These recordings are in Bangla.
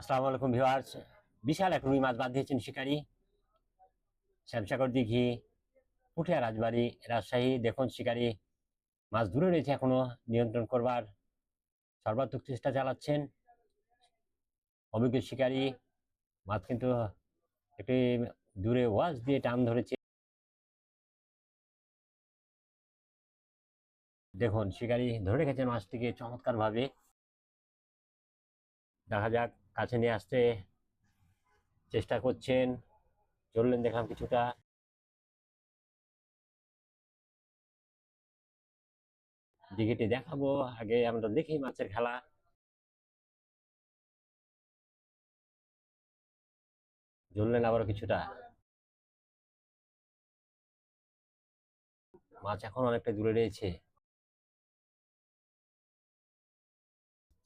আসসালামু আলাইকুম ভিউয়ার্স। বিশাল এক রুই মাছ বাদ দিয়েছেন শিকারি। শ্যামসাগর দিঘি, পুঠিয়া রাজবাড়ি, রাজশাহী। দেখুন শিকারি মাছ দূরে রয়েছে এখনও, নিয়ন্ত্রণ করবার সর্বাত্মক চেষ্টা চালাচ্ছেন। অভিজ্ঞ শিকারি মাছ কিন্তু একটি দূরে ওয়াজ দিয়ে টান ধরেছে। দেখুন শিকারি ধরে রেখেছেন মাছটিকে চমৎকার ভাবে দেখা যাক কাছে নিয়ে আসতে চেষ্টা করছেন। চললেন, দেখলাম কিছুটা। দিঘিটি দেখাবো। আগে আমরা দেখি মাছের খেলা। জ্বললেন আবারও কিছুটা। মাছ এখন অনেকটা দূরে রয়েছে।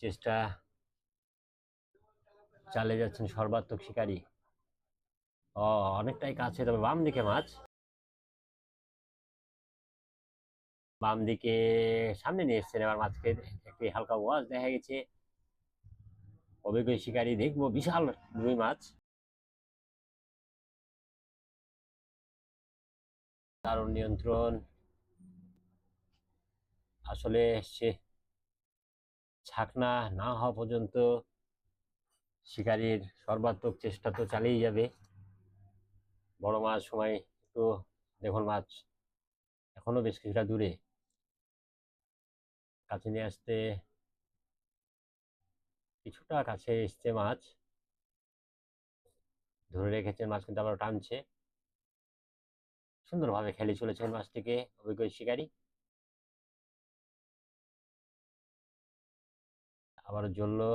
চেষ্টা চালিয়ে যাচ্ছেন সর্বাত্মক শিকারী। ও, অনেকটাই কাছে, তবে বাম দিকে মাছ। বাম দিকে সামনে নিয়ে এসছেন এবার মাছকে। একটি হালকা ওয়াজ দেখা গেছে। অভিজ্ঞ শিকারী দেখব, বিশাল রুই মাছ। দারুণ নিয়ন্ত্রণ। আসলে সে ছাকনা না হওয়া পর্যন্ত শিকারীর সর্বাত্মক চেষ্টা তো চালিয়ে যাবে। বড় মাছ সময় একটু দেখুন মাছ এখনও বেশ কিছুটা দূরে। কাছে নিয়ে আসতে কিছুটা কাছে এসছে মাছ। ধরে রেখেছেন মাছ কিন্তু আবার টানছে। সুন্দরভাবে খেলে চলেছেন মাছটিকে অভিজ্ঞ শিকারী। আবার জ্বললো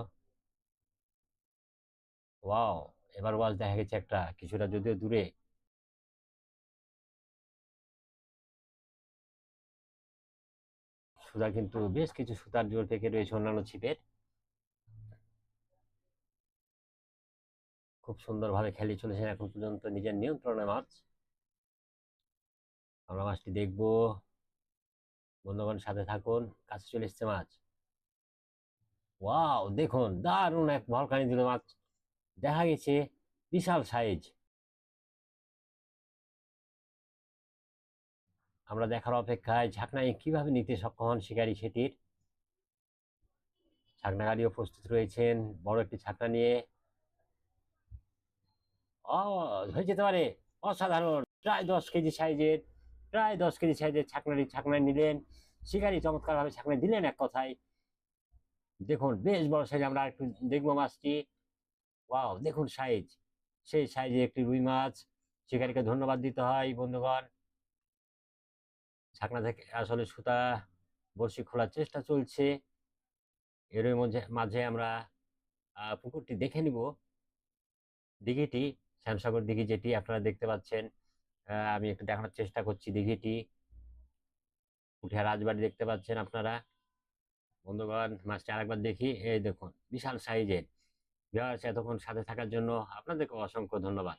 ওয়াও এবার ওয়াজ দেখা গেছে একটা, কিছুটা যদিও দূরে। সুতা কিন্তু বেশ কিছু সুতার জোর থেকে রয়েছে অন্যান্য ছিপের। খুব সুন্দরভাবে খেলে চলেছেন এখন পর্যন্ত নিজের নিয়ন্ত্রণে মাছ। আমরা মাছটি দেখব। বন্ধুগণ, সাথে থাকুন, কাছে চলে এসছে মাছ। ওয়াও দেখুন, দারুণ এক ভলকানি দিল মাছ। দেখা গেছে বিশাল সাইজ। আমরা দেখার অপেক্ষায় ঝাঁকনায় কীভাবে নিতে সক্ষম হন শিকারী সেটির? ছাকনাকারীও প্রস্তুত রয়েছেন। বড় একটি ছাকনা নিয়ে। ও, হয়ে যেতে পারে। অসাধারণ। প্রায় দশ কেজি সাইজের, প্রায় দশ কেজি সাইজের ছাকনারি ছাকনা নিলেন। শিকারি চমৎকারভাবে ছাকনা দিলেন এক কথায়। দেখুন, বেশ বড় সাইজ। আমরা একটু দেখব মাছটি। ওয়াও, দেখুন সাইজ। সেই সাইজে একটি রুই মাছ শিকারীকে ধন্যবাদ দিতে হয় বন্ধুগণ। ছাকনা থেকে আসলে সুতা বড়শি খোলার চেষ্টা চলছে। এর মধ্যে, মাঝে আমরা পুকুরটি দেখে নিব। দিঘিটি, শ্যামসাগর দিঘি যেটি আপনারা দেখতে পাচ্ছেন আমি একটু দেখানোর চেষ্টা করছি দিঘিটি। উঠে রাজবাড়ি দেখতে পাচ্ছেন আপনারা। বন্ধুগণ, মাছটি আরেকবার দেখি, এই দেখুন, বিশাল সাইজের। ভিউয়ার্স এতক্ষণ সাথে থাকার জন্য আপনাদেরকে অসংখ্য ধন্যবাদ।